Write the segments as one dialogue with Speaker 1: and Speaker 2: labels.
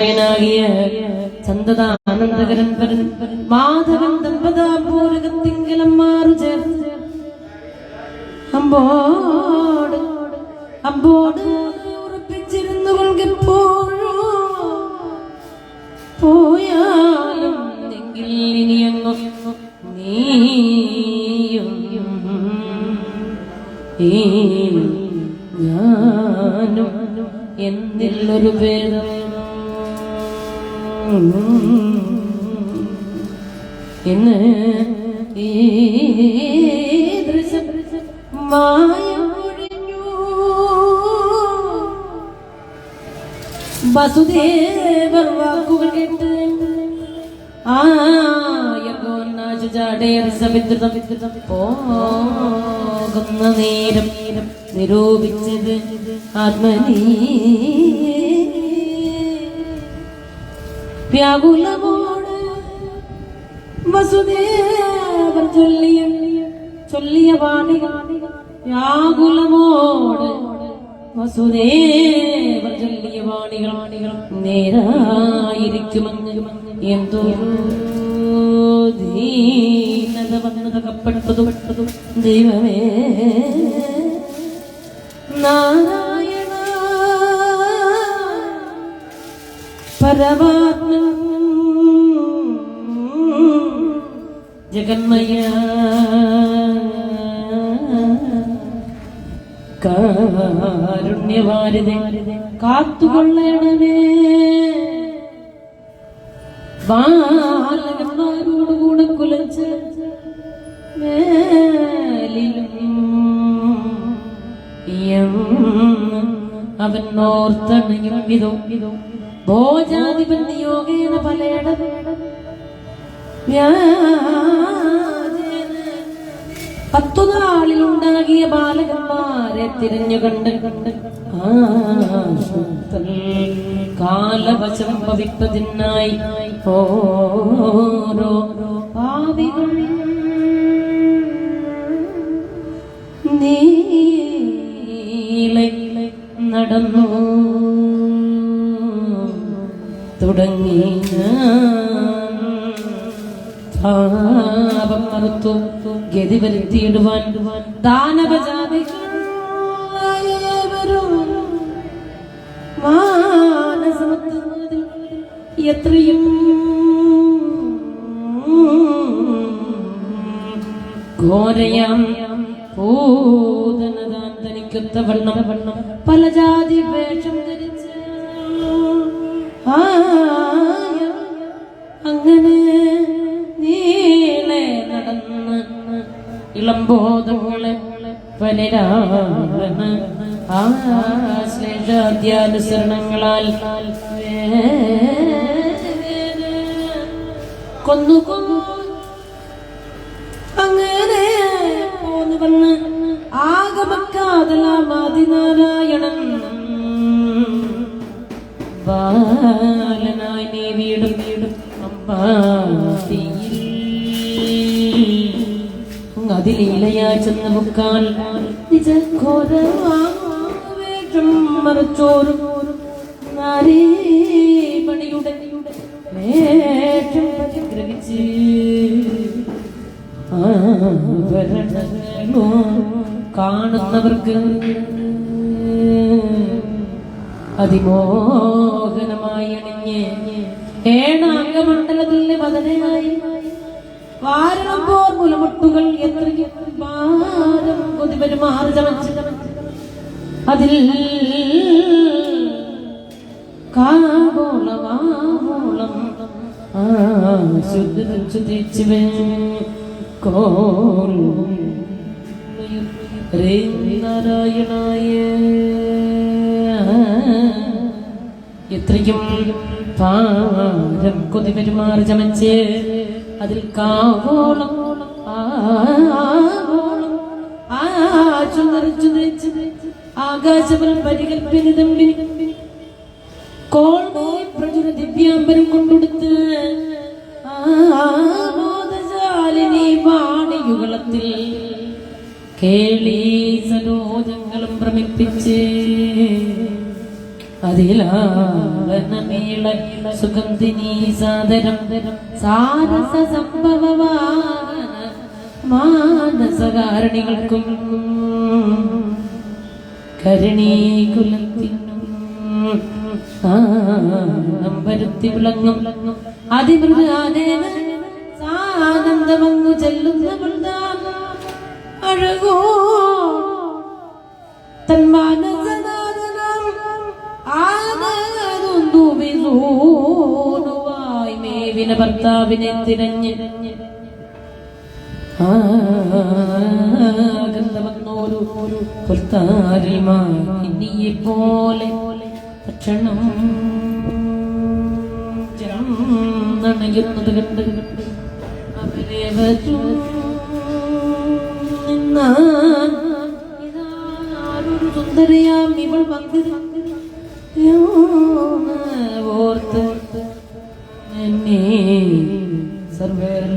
Speaker 1: ാകിയ ചന്തതാനന്ദകരൻ പരൻ മാധവൻ ദമ്പതാപൂരകത്തിങ്കലം അമ്പോട് അമ്പോട് ഉറപ്പിച്ചിരുന്നു കൊൾക്കെപ്പോഴോ പോയാലും എങ്കിൽ ഇനിയങ്ങും നീയും ഞാനും എന്നില്ലൊരു ഭേദം എന്ന് ഈ ദൃശ്യം മായൊഴിഞ്ഞു. വസുദേവർ വാക്കുകൾ കേട്ട് പോകുന്ന നേരം നിരൂപിച്ചത് ആത്മനീ വ്യാകുലമോട് വസുദേവർ ചൊല്ലിയ ചൊല്ലിയ വാണികൾ വ്യാകുലമോട് വസുദേവർ ചൊല്ലിയ വാണികൾ നേരായിരിക്കുമെന്ന് എന്തോ ദീനത വന്നതകപ്പെട്ടതും ദൈവമേ. നാരായണ പരമാത്മ ജഗന്മയ. കാരുണ്യവാരിതെ കാത്തുകൊള്ളണമേ. ബാലകന്മാരോടുകൂടെ കുലച്ച് അവൻ ഓർത്തണയും ഇതോ ഇതോ ഭോജാധിപൻ നിയോഗേന പലയിട പത്തു നാളിലുണ്ടാകിയ ബാലകന്മാരെ തിരിഞ്ഞു കണ്ട് കണ്ട് കാലവശം ഭവിപ്പതിനായി ഓരോ പാവികൾ നടന്നു. ഗതി വരുത്തിയിടുവാൻ ദാനവജാതികൾ എത്രയും ഘോരയാം പൂതനതാൻ തനിക്കൊത്ത വണ്ണം. വണ്ണം പല ജാതി വേഷം ധരിച്ച് ആയ ഇളംബോധങ്ങളെ ബോധമുള്ള ആശ്ലേഷാദ്യാനുസരണങ്ങളാൽ കൊന്നു കൊന്നു അങ്ങനെ പോന്നു വന്ന് ആഗമക്കാതലാമാതിനാരായണം ബാലനായി നീ വീടും വീടും അമ്മ അതിലീലയായി കാണുന്നവർക്ക് അതിമോഹനമായി അണിഞ്ഞ് ഏണാംഗമണ്ഡലത്തിൽ വദനയായി വാരണം പോർ മുലമുട്ടുകൾ അതിൽ കാവോളമാവോളം ആ ശുദ്ധ ശുദ്ധിച്ചുവേ കോൾ എത്രയും ചമച്ച്. അതിൽ കാവോളം ആവോളം ആച്ചു നിറച്ചു നിറച്ച് ആകാശപരം പരികൽപ്പിനിതം കോൾമേ പ്രചുര ദിവ്യാംബരം കൊണ്ടുകൊടുത്ത് ആമോദജാലിനി വാണിയുകളത്തിൽ കേളീ സരോജങ്ങളും ഭ്രമിപ്പിച്ച് അതിലാളനമീള സുഗന്ധിനി സാദരം സാരസ സംഭവവാഹന മാനസകാരണികൾക്കും കരുണീകുലത്തിനും ആനമ്പരുത്തി വിളങ്ങും അതിമൃഗാനേന സാനന്ദമങ്ങു ചെല്ലുന്ന അഴകോ തന്മാനസനാദനം വിസൂനുവായി മേവിന ഭർത്താവിനെ തിരഞ്ഞ്. പോലെ ഭക്ഷണം നണയുന്നത് കണ്ട് അവരെ ഇതാരൊരു സുന്ദരയാം ഇവൾ വന്നിരുന്നു. ഓർത്ത് എന്നെ സർവരും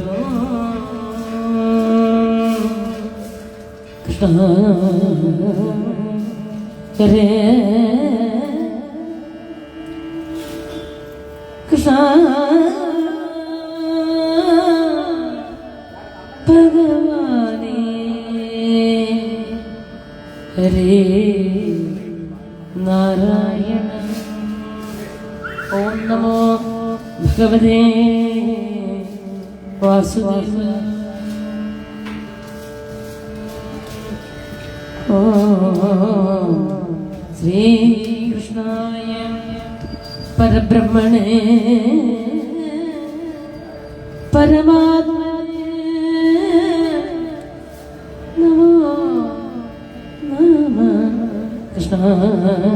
Speaker 1: കൃഷ്ണ കൃഷ്ണ ഭഗവാനേ. ഹരേ നാരായണ कवने वासुदेव पर ब्रह्मणे परमात्मा नमो नमः। कृष्णाय